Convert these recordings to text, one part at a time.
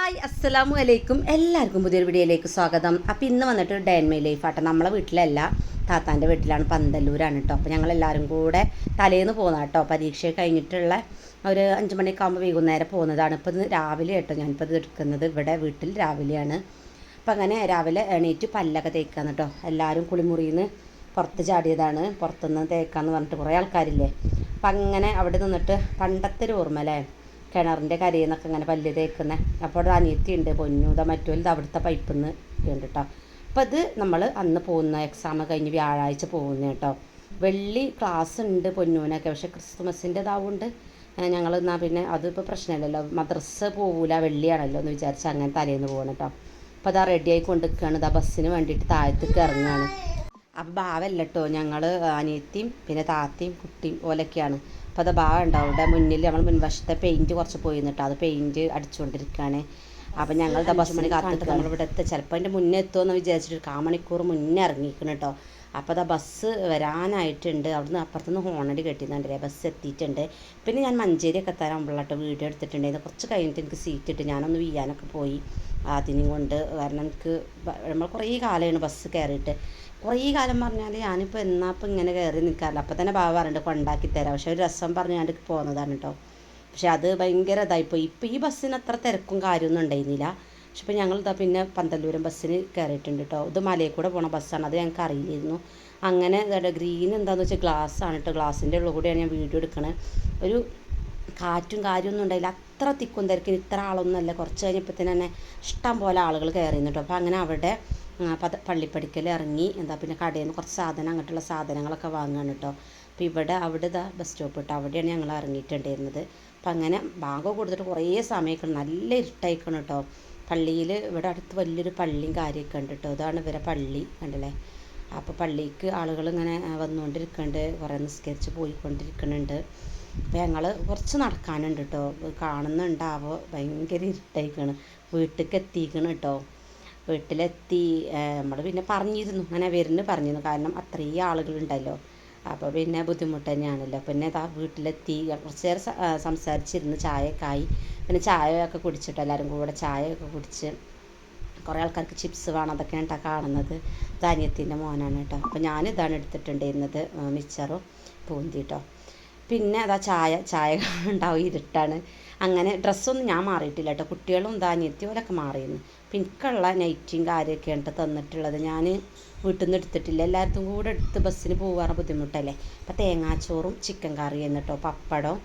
Hi അസ്സലാമു അലൈക്കും. എല്ലാവർക്കും പുതിയൊരു വീഡിയോയിലേക്ക് സ്വാഗതം. അപ്പോൾ ഇന്ന് വന്നിട്ട് ഡേ മൈ ലൈഫ് ആട്ടെ. നമ്മളെ വീട്ടിലല്ല താത്താന്റെ വീട്ടിലാണ് പന്തല്ലൂരാണ് കേട്ടോ അപ്പോൾ ഞങ്ങൾ എല്ലാവരും കൂടെ തലേന്ന് പോകുന്ന കേട്ടോ പരീക്ഷ കഴിഞ്ഞിട്ടുള്ള ഒരു അഞ്ച് മണിയൊക്കെ ആകുമ്പോൾ വൈകുന്നേരം പോകുന്നതാണ് ഇപ്പോൾ ഇത് രാവിലെ കേട്ടോ ഞാനിപ്പോൾ ഇത് എടുക്കുന്നത് ഇവിടെ വീട്ടിൽ രാവിലെയാണ്. അപ്പോൾ അങ്ങനെ രാവിലെ എണീറ്റ് പല്ലൊക്കെ തേക്കാന്ന് കേട്ടോ എല്ലാവരും കുളിമുറിയിൽ നിന്ന് പുറത്ത് ചാടിയതാണ്. പുറത്തുനിന്ന് തേക്കാന്ന് പറഞ്ഞിട്ട് കുറേ ആൾക്കാരില്ലേ. അപ്പം അങ്ങനെ അവിടെ നിന്നിട്ട് പണ്ടത്തെ ഒരു ഓർമ്മ അല്ലേ? കിണറിന്റെ കരയിൽ നിന്നൊക്കെ ഇങ്ങനെ പല്ല് തേക്കുന്നത് അപ്പോൾ ഒരു അനിയത്തി ഉണ്ട് പൊന്നൂത മറ്റൊരു അവിടുത്തെ പൈപ്പിൽ നിന്ന് ഉണ്ട് കേട്ടോ അപ്പോൾ ഇത് നമ്മൾ അന്ന് പോകുന്ന എക്സാം കഴിഞ്ഞ് വ്യാഴാഴ്ച പോകുന്ന കേട്ടോ. വെള്ളി ക്ലാസ് ഉണ്ട് പൊന്നൂനൊക്കെ. പക്ഷേ ക്രിസ്മസിന്റെ ഇതാവുണ്ട് ഞങ്ങൾ എന്നാൽ പിന്നെ അതിപ്പോൾ പ്രശ്നമില്ലല്ലോ. മദ്രസ പോകൂല വെള്ളിയാണല്ലോ എന്ന് വിചാരിച്ച് അങ്ങനെ തലേന്ന് പോകണം കേട്ടോ. അപ്പോൾ അതാ റെഡിയായി കൊണ്ടിരിക്കുകയാണ് ഇതാ ബസ്സിന് വേണ്ടിയിട്ട് താഴത്തേക്ക് ഇറങ്ങുകയാണ് അപ്പം ഭാവല്ല കേട്ടോ ഞങ്ങൾ അനിയത്തിയും പിന്നെ താത്തയും കുട്ടിയും ഓലൊക്കെയാണ്. അപ്പോൾ അത് ബാവ ഉണ്ടാവും. ഇവിടെ മുന്നിൽ നമ്മൾ മുൻവശത്തെ പെയിന്റ് കുറച്ച് പോയി നിന്നിട്ട് അത് പെയിന്റ് അടിച്ചുകൊണ്ടിരിക്കുകയാണ് അപ്പം ഞങ്ങൾ ബസ് മണി കാത്തിട്ട് നമ്മൾ ഇവിടെ എത്തുക ചിലപ്പോൾ അതിന്റെ മുന്നേ എത്തുമെന്ന് വിചാരിച്ചിട്ട് കാമണിക്കൂർ മുന്നേ ഇറങ്ങിക്കണം കേട്ടോ അപ്പോൾ അതാ ബസ് വരാനായിട്ടുണ്ട്. അവിടുന്ന് അപ്പുറത്തുനിന്ന് ഹോണടി കെട്ടിയെന്നുണ്ടല്ലേ ബസ് എത്തിയിട്ടുണ്ട്. പിന്നെ ഞാൻ മഞ്ചേരിയൊക്കെ എത്താനാകുമ്പോഴാട്ടോ വീഡിയോ എടുത്തിട്ടുണ്ടായിരുന്നു കുറച്ച് കഴിഞ്ഞിട്ട് എനിക്ക് സീറ്റ് ഇട്ട്. ഞാനൊന്ന് വീയാനൊക്കെ പോയി. അതിനും കൊണ്ട് കാരണം എനിക്ക് നമ്മൾ കുറേ കാലമാണ് ബസ് കയറിയിട്ട്. കുറേ കാലം പറഞ്ഞാൽ ഞാനിപ്പോൾ എന്നാപ്പോൾ ഇങ്ങനെ കയറി നിൽക്കാറില്ല അപ്പോൾ തന്നെ ബാബ പറഞ്ഞിട്ട് കൊണ്ടാക്കി തരാം. പക്ഷേ ഒരു രസം പറഞ്ഞ് ഞാൻ പോകുന്നതാണ് കേട്ടോ പക്ഷെ അത് ഭയങ്കര ഇതായിപ്പോയി ഇപ്പോൾ ഈ ബസ്സിന് അത്ര തിരക്കും കാര്യമൊന്നും ഉണ്ടായിരുന്നില്ല. പക്ഷെ ഇപ്പോൾ ഞങ്ങൾ ഇതാ പിന്നെ പന്തല്ലൂരം ബസ്സിന് കയറിയിട്ടുണ്ട് കേട്ടോ ഇത് മലയിൽ കൂടെ പോണ ബസ്സാണ്. അത് ഞങ്ങൾക്ക് അറിയില്ലായിരുന്നു. അങ്ങനെ ഗ്രീൻ എന്താണെന്ന് വെച്ചാൽ ഗ്ലാസ് ആണ് കേട്ടോ ഗ്ലാസിന്റെ ഉള്ളിൽ കൂടെയാണ് ഞാൻ വീഡിയോ എടുക്കണത് ഒരു കാറ്റും കാര്യമൊന്നും ഉണ്ടായില്ല. അത്ര തിക്കും തിരക്കിന് ഇത്ര ആളൊന്നുമല്ല കുറച്ച് കഴിഞ്ഞപ്പോൾ തന്നെ ഇഷ്ടം പോലെ ആളുകൾ കയറിയിരുന്നു കേട്ടോ അപ്പോൾ അങ്ങനെ അവിടെ പത പള്ളിപ്പടിക്കൽ ഇറങ്ങി. എന്താ പിന്നെ കടയിൽ നിന്ന് കുറച്ച് സാധനം അങ്ങോട്ടുള്ള സാധനങ്ങളൊക്കെ വാങ്ങുകയാണ് കേട്ടോ അപ്പോൾ ഇവിടെ അവിടെ ഇതാ ബസ് സ്റ്റോപ്പ് ഇട്ടോ അവിടെയാണ് ഞങ്ങൾ ഇറങ്ങിയിട്ടുണ്ടായിരുന്നത്. അപ്പം അങ്ങനെ ഭാഗം കൊടുത്തിട്ട് കുറേ സമയമൊക്കെ നല്ല ഇരുട്ടായിക്കണം കേട്ടോ പള്ളിയിൽ ഇവിടെ അടുത്ത് വലിയൊരു പള്ളിയും കാര്യമൊക്കെ ഉണ്ട് കേട്ടോ അതാണ് ഇവരെ പള്ളി കണ്ടില്ലേ? അപ്പോൾ പള്ളിക്ക് ആളുകൾ ഇങ്ങനെ വന്നുകൊണ്ടിരിക്കുന്നുണ്ട് കുറേ നിസ്കരിച്ച് പോയിക്കൊണ്ടിരിക്കുന്നുണ്ട് അപ്പോൾ ഞങ്ങൾ കുറച്ച് നടക്കാനുണ്ട് കേട്ടോ കാണുന്നുണ്ടാവോ? ഭയങ്കര ഇരുട്ടായിക്കാണ്. വീട്ടിലേക്ക് എത്തിക്കണം കേട്ടോ വീട്ടിലെത്തി നമ്മൾ പിന്നെ പറഞ്ഞിരുന്നു. അങ്ങനെ വരുന്നു പറഞ്ഞിരുന്നു. കാരണം അത്രയും ആളുകളുണ്ടല്ലോ. അപ്പോൾ പിന്നെ ബുദ്ധിമുട്ട് തന്നെയാണല്ലോ. പിന്നെ ഇതാ വീട്ടിലെത്തി കുറച്ച് നേരം സംസാരിച്ചിരുന്ന് ചായയൊക്കെ ആയി പിന്നെ ചായയൊക്കെ കുടിച്ചിട്ട് എല്ലാവരും കൂടെ ചായയൊക്കെ കുടിച്ച് കുറേ ആൾക്കാർക്ക് ചിപ്സ് വേണം അതൊക്കെയാണ് കേട്ടോ കാണുന്നത് ധാന്യത്തിന്റെ മോനാണ് കേട്ടോ. അപ്പോൾ ഞാനിതാണ് എടുത്തിട്ടുണ്ടായിരുന്നത് മിച്ചറും പൂന്തി കേട്ടോ പിന്നെ അതാ ചായ ചായ ഉണ്ടാവും ഇരുട്ടാണ്. അങ്ങനെ ഡ്രസ്സൊന്നും ഞാൻ മാറിയിട്ടില്ല കേട്ടോ കുട്ടികളും ധാന്യത്തിയും അവരൊക്കെ മാറിയിരുന്നു അപ്പം എനിക്കുള്ള നൈറ്റിയും കാര്യമൊക്കെ ആയിട്ട് തന്നിട്ടുള്ളത്. ഞാൻ വീട്ടിൽ നിന്ന് എടുത്തിട്ടില്ല. എല്ലായിടത്തും കൂടെ എടുത്ത് ബസ്സിന് പോകാറ് ബുദ്ധിമുട്ടല്ലേ? അപ്പം തേങ്ങാച്ചോറും ചിക്കൻ കറിയും കേട്ടോ പപ്പടം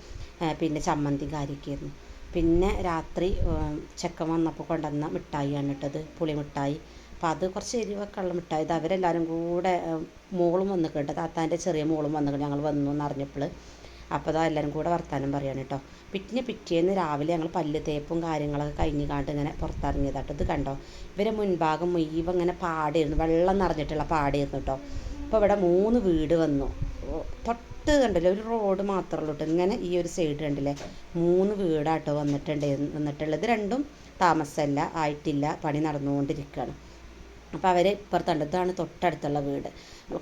പിന്നെ ചമ്മന്തി കാര്യമൊക്കെ ആയിരുന്നു. പിന്നെ രാത്രി ചെക്കൻ വന്നപ്പോൾ കൊണ്ടുവന്ന മിഠായിയാണ് ഇട്ടത് പുളി മിഠായി അപ്പോൾ അത് കുറച്ച് എരിവൊക്കെ ഉള്ള മിഠായി അവരെല്ലാവരും കൂടെ മോളും വന്നിട്ടുണ്ട്. താത്താന്റെ ചെറിയ മോളും വന്നിട്ടുണ്ട്. ഞങ്ങൾ വന്നു എന്ന് അറിഞ്ഞപ്പോൾ അപ്പോൾ അതാ എല്ലാവരും കൂടെ വർത്താനം പറയാണ് കേട്ടോ പിറ്റിന് പിറ്റേന്ന് രാവിലെ ഞങ്ങൾ പല്ല് തേപ്പും കാര്യങ്ങളൊക്കെ കഴിഞ്ഞ് കാണ്ട് ഇങ്ങനെ പുറത്തിറങ്ങിയതാട്ടോ. ഇത് കണ്ടോ? ഇവരെ മുൻഭാഗം മുഴുവൻ ഇങ്ങനെ പാടിയിരുന്നു വെള്ളം നിറഞ്ഞിട്ടുള്ള പാടിയിരുന്നു കേട്ടോ അപ്പോൾ ഇവിടെ മൂന്ന് വീട് വന്നു. തൊട്ട് കണ്ടില്ലേ? ഒരു റോഡ് മാത്രമേ ഉള്ളൂ ഇങ്ങനെ ഈ ഒരു സൈഡ് കണ്ടില്ലേ? മൂന്ന് വീടാട്ടോ വന്നിട്ടുണ്ട് വന്നിട്ടുള്ളത്. രണ്ടും താമസമല്ല ആയിട്ടില്ല പണി നടന്നുകൊണ്ടിരിക്കുകയാണ് അപ്പോൾ അവർ ഇപ്പുറത്തുണ്ട് ഇതാണ് തൊട്ടടുത്തുള്ള വീട്.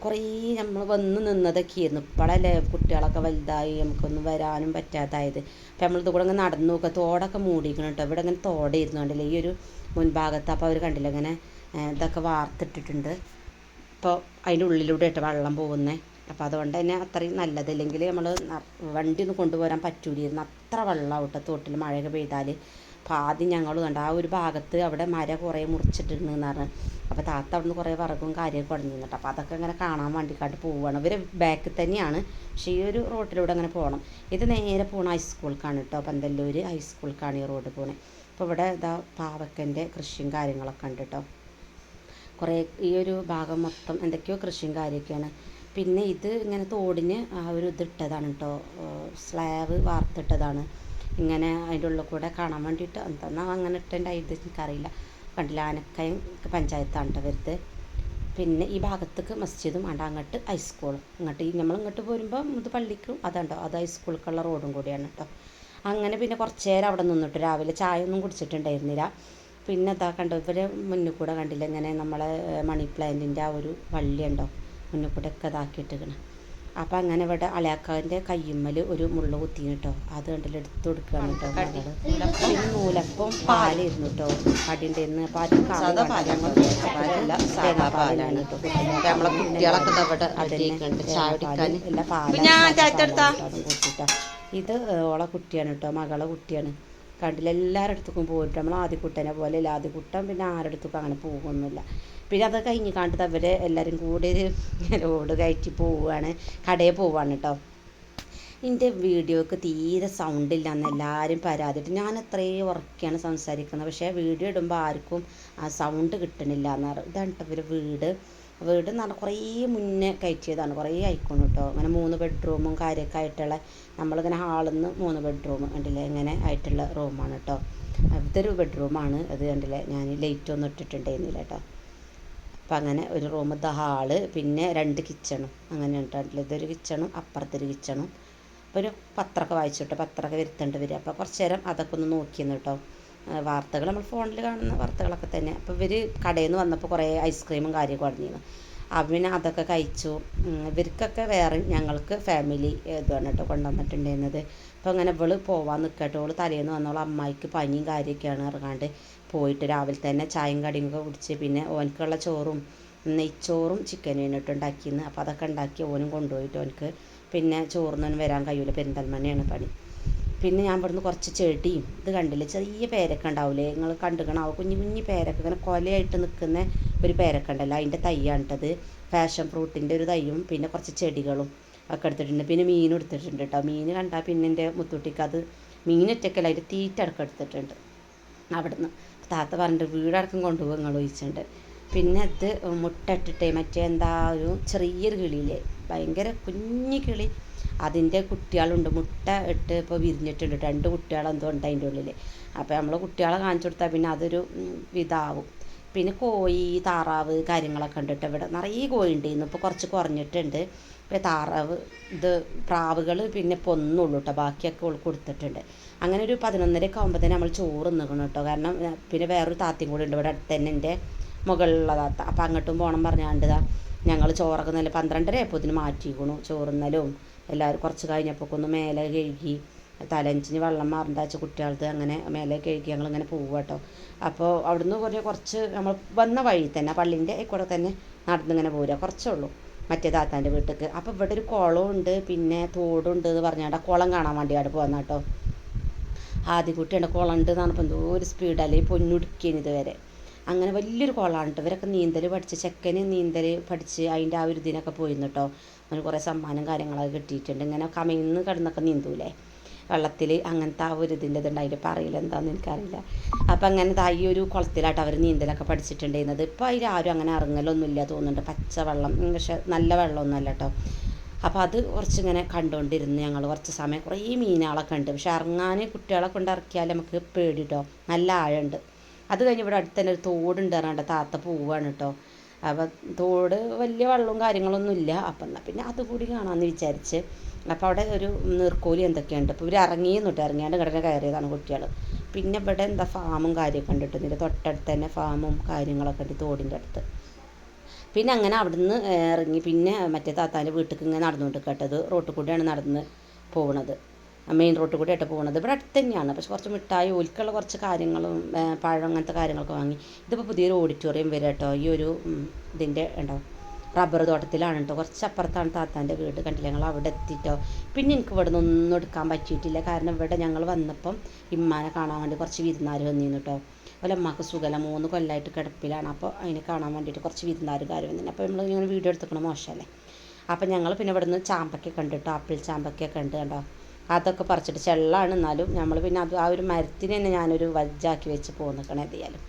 കുറേ നമ്മൾ വന്ന് നിന്നതൊക്കെ ആയിരുന്നു. ഇപ്പോഴല്ലേ കുട്ടികളൊക്കെ വലുതായി നമുക്കൊന്നും വരാനും പറ്റാതായത്. അപ്പോൾ നമ്മളിത് കൂടെ ഇങ്ങനെ നടന്നു നോക്കുക തോടൊക്കെ മൂടിക്കണം കേട്ടോ. ഇവിടെ ഇങ്ങനെ തോടായിരുന്നു കണ്ടില്ലേ? ഈ ഒരു മുൻഭാഗത്ത് അപ്പോൾ അവർ കണ്ടില്ല? ഇങ്ങനെ ഇതൊക്കെ വാർത്തിട്ടിട്ടുണ്ട്. ഇപ്പോൾ അതിന്റെ ഉള്ളിലൂടെ ഇട്ട് വെള്ളം പോകുന്നത് അപ്പോൾ അതുകൊണ്ട് തന്നെ അത്രയും നല്ലതല്ലെങ്കിൽ നമ്മൾ വണ്ടി ഒന്നും കൊണ്ടുപോരാൻ പറ്റൂലായിരുന്നു. അത്ര വെള്ളം കേട്ടോ തോട്ടിൽ മഴയൊക്കെ പെയ്താൽ അപ്പോൾ ആദ്യം ഞങ്ങൾ കണ്ട. ആ ഒരു ഭാഗത്ത് അവിടെ മര കുറേ മുറിച്ചിട്ടിരുന്നെന്ന് പറഞ്ഞു. അപ്പോൾ താത്ത അവിടെ നിന്ന് കുറേ വിറകും കാര്യമൊക്കെ കൊടഞ്ഞു നിന്നിട്ട് അപ്പോൾ അതൊക്കെ ഇങ്ങനെ കാണാൻ വേണ്ടിക്കാട്ട് പോവുകയാണ് ഇവർ ബാക്കിൽ തന്നെയാണ്. പക്ഷേ ഈ ഒരു റോട്ടിലൂടെ അങ്ങനെ പോകണം ഇത് നേരെ പോകണം ഹൈസ്കൂൾക്കാണ് കേട്ടോ പന്തല്ലൂർ ഹൈസ്കൂൾക്കാണ് ഈ റോഡ് പോണേ. അപ്പോൾ ഇവിടെ ഇതാ പാവക്കന്റെ കൃഷിയും കാര്യങ്ങളൊക്കെ ഉണ്ട് കേട്ടോ കുറേ ഈ ഒരു ഭാഗം മൊത്തം എന്തൊക്കെയോ കൃഷിയും കാര്യമൊക്കെയാണ് പിന്നെ ഇത് ഇങ്ങനെ തോടിന് ആ ഒരു ഇതിട്ടതാണ് കേട്ടോ സ്ലാബ് വാർത്തിട്ടതാണ് ഇങ്ങനെ അതിന്റെ ഉള്ളിൽ കൂടെ കാണാൻ വേണ്ടിയിട്ട് എന്താ അങ്ങനെ ഇട്ടതിന്റെ ഇത് എനിക്കറിയില്ല. കണ്ടില്ല ആനക്കയം പഞ്ചായത്താണ് വരുന്നത്. പിന്നെ ഈ ഭാഗത്തേക്ക് മസ്ജിദും ആണ്ട് അങ്ങോട്ട് ഹൈസ്കൂളും ഇങ്ങോട്ട് നമ്മൾ ഇങ്ങോട്ട് പോരുമ്പോൾ ഇത് പള്ളിക്കും അതുണ്ടോ അത് ഹൈസ്കൂളിലേക്കുള്ള റോഡും കൂടിയാണ് കേട്ടോ അങ്ങനെ പിന്നെ കുറച്ച് നേരം അവിടെ നിന്നിട്ട് രാവിലെ ചായ ഒന്നും കുടിച്ചിട്ടുണ്ടായിരുന്നില്ല. പിന്നെ അതാ കണ്ടോ ഇവരെ മുന്നിൽ കൂടെ കണ്ടില്ല ഇങ്ങനെ നമ്മളെ മണി പ്ലാന്റിന്റെ ആ ഒരു വള്ളിയുണ്ടോ മുന്നിൽ കൂടെ ഒക്കെ ഇതാക്കിയിട്ടിരിക്കണം. അപ്പം അങ്ങനെ ഇവിടെ അളയാക്കാവിന്റെ കയ്യുമ്മൽ ഒരു മുള്ള കുത്തി കേട്ടോ അത് കണ്ടില്ല എടുത്ത് കൊടുക്കുകയാണ് കേട്ടോ മകൾ. പിന്നെ നൂലപ്പം പാലിരുന്നു കേട്ടോ. കടിന്റെ ഇന്ന് പാൽ അത് പാലാണ് കേട്ടോ അപ്പൊ ഇത് ഓളെ കുട്ടിയാണ് കേട്ടോ മകളെ കുട്ടിയാണ്. കണ്ടില്ല എല്ലാവരുടെ അടുത്തേക്കും പോയിട്ട് നമ്മൾ ആദ്യക്കുട്ടനെ പോലെ അല്ല ആദ്യക്കുട്ടൻ പിന്നെ ആരുടെ അടുത്തേക്കും അങ്ങനെ പോകുന്നില്ല പിന്നെ അത് കഴിഞ്ഞ് കണ്ടിട്ട് അവർ എല്ലാവരും കൂടി റോഡ് കയറ്റി പോവുകയാണ് കടയിൽ പോവാണ് കേട്ടോ എന്റെ വീഡിയോക്ക് തീരെ സൗണ്ട് ഇല്ലയെന്ന് എല്ലാവരും പരാതിയിട്ട് ഞാൻ അത്രയും ഉറക്കെയാണ് സംസാരിക്കുന്നത്. പക്ഷേ വീഡിയോ ഇടുമ്പോൾ ആർക്കും ആ സൗണ്ട് കിട്ടണില്ല എന്ന് എന്നാണ് ഇതാണ് കേട്ടോ ഇവർ വീട്. വീട് എന്ന് പറഞ്ഞാൽ കുറേ മുന്നേ കയറ്റിയതാണ്. കുറേ ആയിക്കോണം കേട്ടോ അങ്ങനെ മൂന്ന് ബെഡ്റൂമും കാര്യമൊക്കെ ആയിട്ടുള്ള നമ്മളിങ്ങനെ ഹാളിൽ നിന്ന് മൂന്ന് ബെഡ്റൂം കണ്ടില്ലേ? ഇങ്ങനെ ആയിട്ടുള്ള റൂമാണ് കേട്ടോ ഇതൊരു ബെഡ്റൂമാണ് അത് കണ്ടില്ലേ? ഞാൻ ലൈറ്റ് ഒന്നും ഇട്ടിട്ടുണ്ടായിരുന്നില്ല കേട്ടോ അപ്പം അങ്ങനെ ഒരു റൂമത്തെ ഹാൾ പിന്നെ രണ്ട് കിച്ചണും അങ്ങനെ ഉണ്ടായിട്ടില്ല ഇതൊരു കിച്ചണും അപ്പുറത്തൊരു കിച്ചണും അപ്പോൾ ഒരു പത്രമൊക്കെ വായിച്ചിട്ട് പത്രമൊക്കെ വരുത്തേണ്ടി വരിക. അപ്പോൾ കുറച്ച് നേരം അതൊക്കെ ഒന്ന് നോക്കിയെന്ന് കേട്ടോ. വാർത്തകൾ നമ്മൾ ഫോണിൽ കാണുന്ന വാർത്തകളൊക്കെ തന്നെ. അപ്പോൾ ഇവർ കടയിൽ നിന്ന് വന്നപ്പോൾ കുറേ ഐസ്ക്രീമും കാര്യമൊക്കെ കൊണ്ടുവന്നിരുന്നു പിന്നെ അതൊക്കെ കഴിച്ചു. ഇവർക്കൊക്കെ വേറെ ഞങ്ങൾക്ക് ഫാമിലി ഇതാണ് കേട്ടോ കൊണ്ടുവന്നിട്ടുണ്ടായിരുന്നത്. അപ്പോൾ അങ്ങനെ ഇവൾ പോവാൻ നിൽക്കട്ടെ ഓൾ തലേന്ന് വന്നോളൂ. അമ്മായിക്ക് പനിയും കാര്യമൊക്കെയാണ് ഇറങ്ങാണ്ട് പോയിട്ട് രാവിലെ തന്നെ ചായയും കടിയും ഒക്കെ കുടിച്ച് പിന്നെ ഓനക്കുള്ള ചോറും നെയ്ച്ചോറും ചിക്കനും ഇട്ട് ഉണ്ടാക്കിയെന്ന് അപ്പോൾ അതൊക്കെ ഉണ്ടാക്കി ഓനും കൊണ്ടുപോയിട്ട് ഓനക്ക് പിന്നെ ചോറിനൊന്നും വരാൻ കഴിയൂല. പെരിന്തൽമണ്ണയാണ് പണി. പിന്നെ ഞാൻ ഇവിടുന്ന് കുറച്ച് ചെടിയും ഇത് കണ്ടില്ലേ? ചെറിയ പേരൊക്കെ ഉണ്ടാവില്ലേ നിങ്ങൾ കണ്ടുകണാവും കുഞ്ഞു കുഞ്ഞു പേരൊക്കെ ഇങ്ങനെ കൊലയായിട്ട് നിൽക്കുന്ന ഒരു പേരൊക്കെ അതിന്റെ അതിന്റെ കേട്ടത് ഫാഷൻ ഫ്രൂട്ടിന്റെ ഒരു തൈയും പിന്നെ കുറച്ച് ചെടികളും ഒക്കെ എടുത്തിട്ടുണ്ട്. പിന്നെ മീൻ എടുത്തിട്ടുണ്ട് കേട്ടോ മീൻ കണ്ടാൽ പിന്നെ എന്റെ മുത്തൂട്ടിക്ക് അത് മീനൊറ്റക്കല്ല അതിന്റെ തീറ്റ അടക്കം എടുത്തിട്ടുണ്ട്. അവിടുന്ന് താത്ത പറഞ്ഞിട്ട് വീടടക്കം കൊണ്ടുപോകും നിങ്ങൾ ചോദിച്ചിട്ടുണ്ട്. പിന്നെ അത് മുട്ട മറ്റേ എന്താ ഒരു ചെറിയൊരു കിളിയില്ലേ ഭയങ്കര കുഞ്ഞു കിളി. അതിന്റെ കുട്ടികളുണ്ട്. മുട്ട ഇട്ട് ഇപ്പോൾ വിരിഞ്ഞിട്ടുണ്ട്. രണ്ട് കുട്ടികളെന്തോ ഉണ്ട് അതിന്റെ ഉള്ളിൽ അപ്പോൾ നമ്മൾ കുട്ടികളെ കാണിച്ചു കൊടുത്താൽ പിന്നെ അതൊരു ഇതാവും. പിന്നെ കോഴി താറാവ് കാര്യങ്ങളൊക്കെ ഉണ്ട് കേട്ടോ ഇവിടെ നിറയെ കോഴി ഉണ്ടായിരുന്നു ഇപ്പോൾ കുറച്ച് കുറഞ്ഞിട്ടുണ്ട്. ഇപ്പോൾ താറാവ് ഇത് പ്രാവുകൾ പിന്നെ ഇപ്പോൾ ഒന്നുള്ളൂ കേട്ടോ ബാക്കിയൊക്കെ ഉൾ കൊടുത്തിട്ടുണ്ട്. അങ്ങനെ ഒരു പതിനൊന്നരയൊക്കെ ആകുമ്പോഴത്തേന് നമ്മൾ ചോറ് നിൽക്കണം കേട്ടോ കാരണം പിന്നെ വേറൊരു താത്തയും കൂടി ഉണ്ട്. ഇവിടെ അടുത്ത് തന്നെ എന്റെ മുകളിലുള്ള താത്ത. അപ്പോൾ അങ്ങോട്ടും പോകണം പറഞ്ഞാണ്ട് ഞങ്ങൾ ചോറൊക്കെ നല്ല പന്ത്രണ്ടര ആയപ്പോൾ ഇതിന് മാറ്റിക്കണു ചോറുന്നലും എല്ലാവരും കുറച്ച് കഴിഞ്ഞപ്പോൾ ഒന്ന് മേലെ കഴുകി തലഞ്ചിന് വെള്ളം മാറണ്ട വെച്ച കുട്ടികൾക്ക് അങ്ങനെ മേലെ കഴുകി ഞങ്ങൾ ഇങ്ങനെ പോവുക കേട്ടോ അപ്പോൾ അവിടുന്ന് കുറേ കുറച്ച് നമ്മൾ വന്ന വഴി തന്നെ പള്ളീന്റെ കൂടെ തന്നെ നടന്നിങ്ങനെ പോരുക കുറച്ചേ ഉള്ളൂ മറ്റേ താത്താന്റെ വീട്ടിലേക്ക് അപ്പോൾ ഇവിടെ ഒരു കുളമുണ്ട് പിന്നെ തോടുണ്ട് എന്ന് പറഞ്ഞാൽ കുളം കാണാൻ വേണ്ടി അവിടെ പോകുന്ന കേട്ടോ ആദ്യക്കുട്ടിയുടെ കുളം ഉണ്ട് എന്ന് പറഞ്ഞപ്പോൾ എന്തോ ഒരു സ്പീഡല്ലേ പൊന്നുടുക്കിയന് ഇതുവരെ. അങ്ങനെ വലിയൊരു കുളമാണ് കേട്ടോ ഇവരൊക്കെ നീന്തൽ പഠിച്ച് ചെക്കന് നീന്തൽ പഠിച്ച് അതിന്റെ ആ ഒരു ഇതിനൊക്കെ പോയിരുന്നു കേട്ടോ അവന് കുറേ സമ്മാനം കാര്യങ്ങളൊക്കെ കിട്ടിയിട്ടുണ്ട്. ഇങ്ങനെ കമയിന്ന് കിടന്നൊക്കെ നീന്തൂലേ. വെള്ളത്തിൽ അങ്ങനത്തെ ആ ഒരു ഇതിന്റെ ഇതുണ്ട്. അതിന്റെ പറയില്ല എന്താണെന്ന് എനിക്കറിയില്ല. അപ്പം അങ്ങനെ ദാ ഈ ഒരു കുളത്തിലായിട്ട് അവർ നീന്തലൊക്കെ പഠിച്ചിട്ടുണ്ടായിരുന്നത്. ഇപ്പോൾ അതിൽ ആരും അങ്ങനെ ഇറങ്ങലൊന്നുമില്ല തോന്നുന്നുണ്ട്. പച്ച വെള്ളം പക്ഷെ നല്ല വെള്ളമൊന്നുമല്ല കേട്ടോ. അപ്പോൾ അത് കുറച്ചിങ്ങനെ കണ്ടുകൊണ്ടിരുന്ന് ഞങ്ങൾ. കുറച്ച് സമയം കുറേ മീനുകളൊക്കെ ഉണ്ട്. പക്ഷെ ഇറങ്ങാൻ കുട്ടികളെ കൊണ്ട് ഇറക്കിയാൽ നമുക്ക് പേടി കേട്ടോ നല്ല ആഴമുണ്ട്. അത് കഴിഞ്ഞ് ഇവിടെ അടുത്ത് തന്നെ ഒരു തോടുണ്ട് പറഞ്ഞാണ്ട് താത്ത പോവാണ് കേട്ടോ. അപ്പം തോട് വലിയ വെള്ളവും കാര്യങ്ങളൊന്നുമില്ല. അപ്പം എന്നാൽ പിന്നെ അതുകൂടി കാണാമെന്ന് വിചാരിച്ച് അപ്പോൾ അവിടെ ഒരു നീർക്കോലി എന്തൊക്കെയുണ്ട്? അപ്പോൾ ഇവർ ഇറങ്ങിയെന്നു കേട്ടോ. ഇറങ്ങിയാണ്ട് കിടന്ന് കയറിയതാണ് കുട്ടികൾ പിന്നെ ഇവിടെ എന്താ ഫാമും കാര്യമൊക്കെ ഉണ്ട് കേട്ടോ. ഇതിന്റെ തൊട്ടടുത്ത് തന്നെ ഫാമും കാര്യങ്ങളൊക്കെ ഉണ്ട് തോടിന്റെ അടുത്ത്. പിന്നെ അങ്ങനെ അവിടുന്ന് ഇറങ്ങി. പിന്നെ മറ്റേ താത്താന്റെ വീട്ടിലേക്ക് ഇങ്ങനെ നടന്നുകൊണ്ട് കേട്ടത് റോട്ടിൽ കൂടെയാണ് നടന്ന് പോകുന്നത് മെയിൻ റോട്ടിൽ കൂടെയായിട്ട് പോകുന്നത് ഇവിടെ അടുത്ത് തന്നെയാണ്. പക്ഷെ കുറച്ച് മിഠായി ഒലിക്കുള്ള കുറച്ച് കാര്യങ്ങളും പഴം അങ്ങനത്തെ കാര്യങ്ങളൊക്കെ വാങ്ങി. ഇതിപ്പോൾ പുതിയൊരു ഓഡിറ്റോറിയം വരും കേട്ടോ. ഈ ഒരു ഇതിന്റെ ഉണ്ടോ? റബ്ബർ തോട്ടത്തിലാണ് കേട്ടോ കുറച്ച് അപ്പുറത്താണ് താത്താന്റെ വീട്. കണ്ടില്ല? ഞങ്ങൾ അവിടെ എത്തിയിട്ടോ പിന്നെ എനിക്ക് ഇവിടെ നിന്നൊന്നും എടുക്കാൻ പറ്റിയിട്ടില്ല. കാരണം ഇവിടെ ഞങ്ങൾ വന്നപ്പം ഇമ്മാനെ കാണാൻ വേണ്ടി കുറച്ച് വിരുന്നാർ വന്നിരുന്നു കേട്ടോ അതുപോലെ അമ്മയ്ക്ക് സുഖമല്ല മൂന്ന് കൊല്ലമായിട്ട് കിടപ്പിലാണ്. അപ്പോൾ അതിനെ കാണാൻ വേണ്ടിയിട്ട് കുറച്ച് വിരുന്നാരുകാർ വന്നിരുന്നു. അപ്പോൾ നമ്മൾ ഇങ്ങനെ വീഡിയോ എടുത്തുക്കണം മോശമല്ലേ അപ്പോൾ ഞങ്ങൾ പിന്നെ ഇവിടെ നിന്ന് ചാമ്പക്കൊക്കെ ഉണ്ട് കേട്ടോ ആപ്പിൾ ചാമ്പക്കൊക്കെ ഉണ്ട് കേട്ടോ അതൊക്കെ പറിച്ചിട്ട് ചെള്ളാണ്. എന്നാലും നമ്മൾ പിന്നെ അത് ആ ഒരു മരത്തിന് തന്നെ ഞാനൊരു വജ്ജാക്കി വെച്ച് പോന്നിക്കണം എന്തായാലും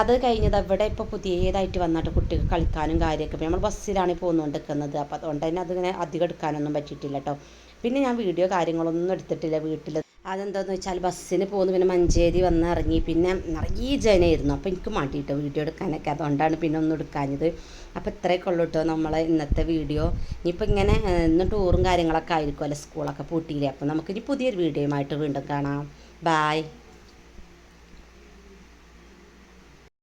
അത് കഴിഞ്ഞത് ഇവിടെ ഇപ്പോൾ പുതിയതായിട്ട് വന്നിട്ട് കുട്ടികൾ കളിക്കാനും കാര്യമൊക്കെ നമ്മൾ ബസ്സിലാണ് പോകുന്നുകൊണ്ടിരിക്കുന്നത് അപ്പോൾ അതുകൊണ്ട് തന്നെ അതിങ്ങനെ അധികം എടുക്കാനൊന്നും പറ്റിയിട്ടില്ല കേട്ടോ പിന്നെ ഞാൻ വീഡിയോ കാര്യങ്ങളൊന്നും എടുത്തിട്ടില്ല വീട്ടിൽ അതെന്താന്ന് വെച്ചാൽ ബസ്സിന് പോകുന്നു പിന്നെ മഞ്ചേരി വന്ന് ഇറങ്ങി പിന്നെ നിറയെ ജനമായിരുന്നു അപ്പോൾ എനിക്ക് മാട്ടിയിട്ടോ വീഡിയോ എടുക്കാനൊക്കെ. അതുകൊണ്ടാണ് പിന്നെ ഒന്നും എടുക്കാഞ്ഞത്. അപ്പോൾ ഇത്രയൊക്കെ ഉള്ളൂ കേട്ടോ നമ്മളെ ഇന്നത്തെ വീഡിയോ. ഇനിയിപ്പോൾ ഇങ്ങനെ ഇന്ന് ടൂറും കാര്യങ്ങളൊക്കെ ആയിരിക്കുമല്ലോ സ്കൂളൊക്കെ പൂട്ടിയില്ലേ? അപ്പോൾ നമുക്കിനി പുതിയൊരു വീഡിയോയുമായിട്ട് വീണ്ടും കാണാം. ബായ്